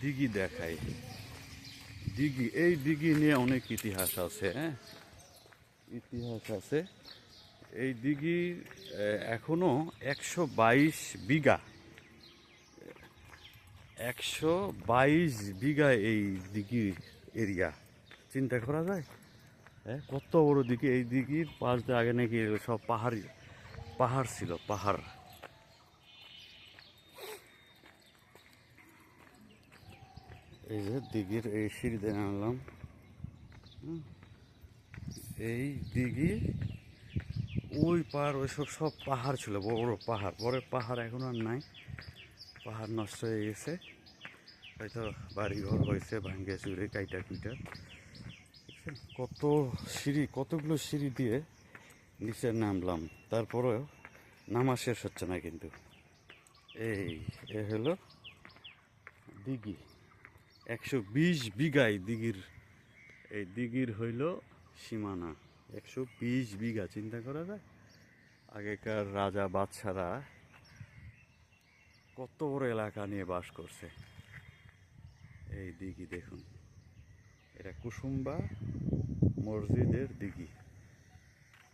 দিঘি দেখাই। দিঘি এই দিঘি নিয়ে অনেক ইতিহাস আছে হ্যাঁ? ইতিহাস আছে। এই দিঘি আহ, এখনও একশো বাইশ বিঘা। একশো বাইশ বিঘা এই দিঘি এরিয়া। চিন্তা করা যায়? হ্যাঁ কত বড় দিঘি? এই দিঘির পাশ দিয়ে আগে নাকি সব পাহাড়ি পাহাড় ছিল পাহাড়। এই যে দিঘির এই সিঁড়ি দিয়ে আনলাম এই দিঘি, ওই পাহাড় ওইসব সব পাহাড় ছিল, বড় বড় পাহাড়। বড় পাহাড় এখন আর নাই। পাহাড় নষ্ট হয়ে গেছে। হয়তো বাড়ি ঘর হয়েছে, ভাঙ্গে চুরে, কাইটা কুইটা। কত সিঁড়ি, কতগুলো সিঁড়ি দিয়ে নিচে নামলাম। তারপরেও নামা শেষ হচ্ছে না কিন্তু। এই, এ হলো দিঘি। একশো বিশ বিঘায় দিঘির, এই দিঘির হইল সীমানা। একশো বিশ বিঘা, চিন্তা করা যায়? আগেকার রাজা বাদশারা কত বড় এলাকা নিয়ে বাস করছে। এই দিঘি দেখুন, এটা কুসুম্বা মসজিদের দিঘি।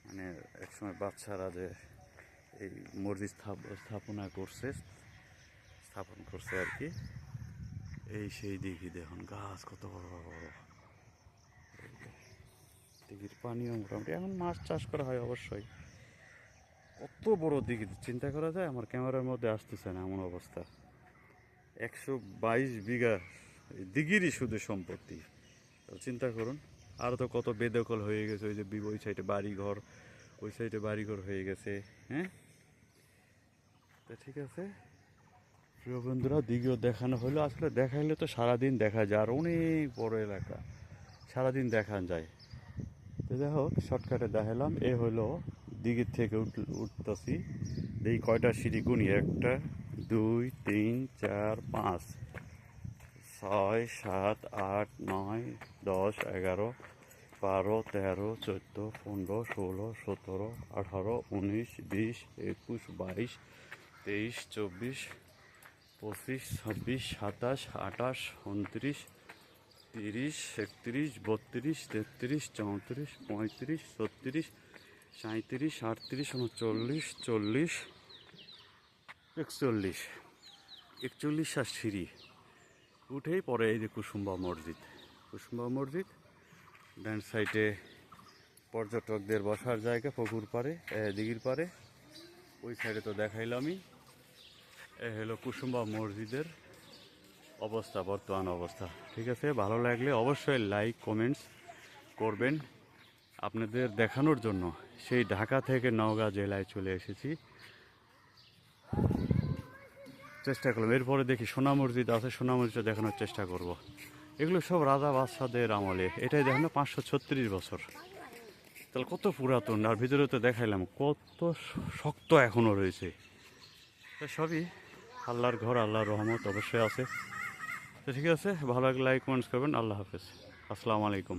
মানে একসময় বাচ্চারা যে এই মসজিদ স্থাপনা করছে, স্থাপন করছে আর কি। এই সেই দিঘি দেখুন, গাছ কত বড় বড় বড়। দিঘির পানিও মোটামুটি। এখন মাছ চাষ করা হয় অবশ্যই। কত বড় দিঘি চিন্তা করা যায়? আমার ক্যামেরার মধ্যে আসতেছে না এমন অবস্থা। একশো বাইশ বিঘা দিঘিরই শুধু সম্পত্তি। চিন্তা করুন আরও তো কত বেদখল হয়ে গেছে। ওই যে ওই সাইডে বাড়ি ঘর ওই সাইডে বাড়ি ঘর হয়ে গেছে হ্যাঁ? তো ঠিক আছে। প্রিয় বন্ধুরা, দিঘিও দেখানো হলো। আসলে দেখাইলে তো সারাদিন দেখা যায়, আর অনেক বড় এলাকা, সারাদিন দেখা যায়। তো যাই হোক, শর্টকাটে দেখালাম। এ হলো দিঘির থেকে উঠ, উঠতেছি। এই কয়টা সিঁড়ি গুনি? একটা, দুই, তিন, চার, পাঁচ, ছয়, সাত, আট, নয়, দশ, এগারো, বারো, তেরো, চোদ্দ, পনেরো, ষোলো, সতেরো, আঠারো, উনিশ, বিশ, একুশ, বাইশ, তেইশ, চব্বিশ পঁচিশ ছাব্বিশ সাতাশ আঠাশ উনত্রিশ তিরিশ একত্রিশ বত্রিশ তেত্রিশ চৌত্রিশ পঁয়ত্রিশ ছত্রিশ সাঁত্রিশ আটত্রিশ উনচল্লিশ চল্লিশ একচল্লিশ। একচল্লিশ আর সিঁড়ি। উঠেই পরে এই যে কুসুম্বা মসজিদ। কুসুম্বা মসজিদ ডান সাইডে পর্যটকদের বসার জায়গা পুকুর এ, দিঘির পাড়ে। ওই সাইডে তো দেখাইলামই। এ হলো কুসুম্বা মসজিদের অবস্থা, বর্তমান অবস্থা। ঠিক আছে, ভালো লাগলে অবশ্যই লাইক কমেন্টস করবেন আপনাদের দেখানোর জন্য। সেই ঢাকা থেকে নওগাঁ জেলায় চলে এসেছি। চেষ্টা করলাম। এরপরে দেখি সোনা মসজিদ আছে, সোনা মসজিদটা দেখানোর চেষ্টা করব। এগুলো সব রাজা বাদশাদের আমলে। এটাই দেখানো পাঁচশো ছত্রিশ বছর। তাহলে কত পুরাতন, আর ভিতরে তো দেখাইলাম, কত শক্ত এখনও রয়েছে। সবই আল্লাহর ঘর, আল্লাহর রহমত অবশ্যই আছে। তো ঠিক আছে, ভালো লাগলে লাইক কমেন্টস করবেন। আল্লাহ হাফেজ। আসসালামু আলাইকুম।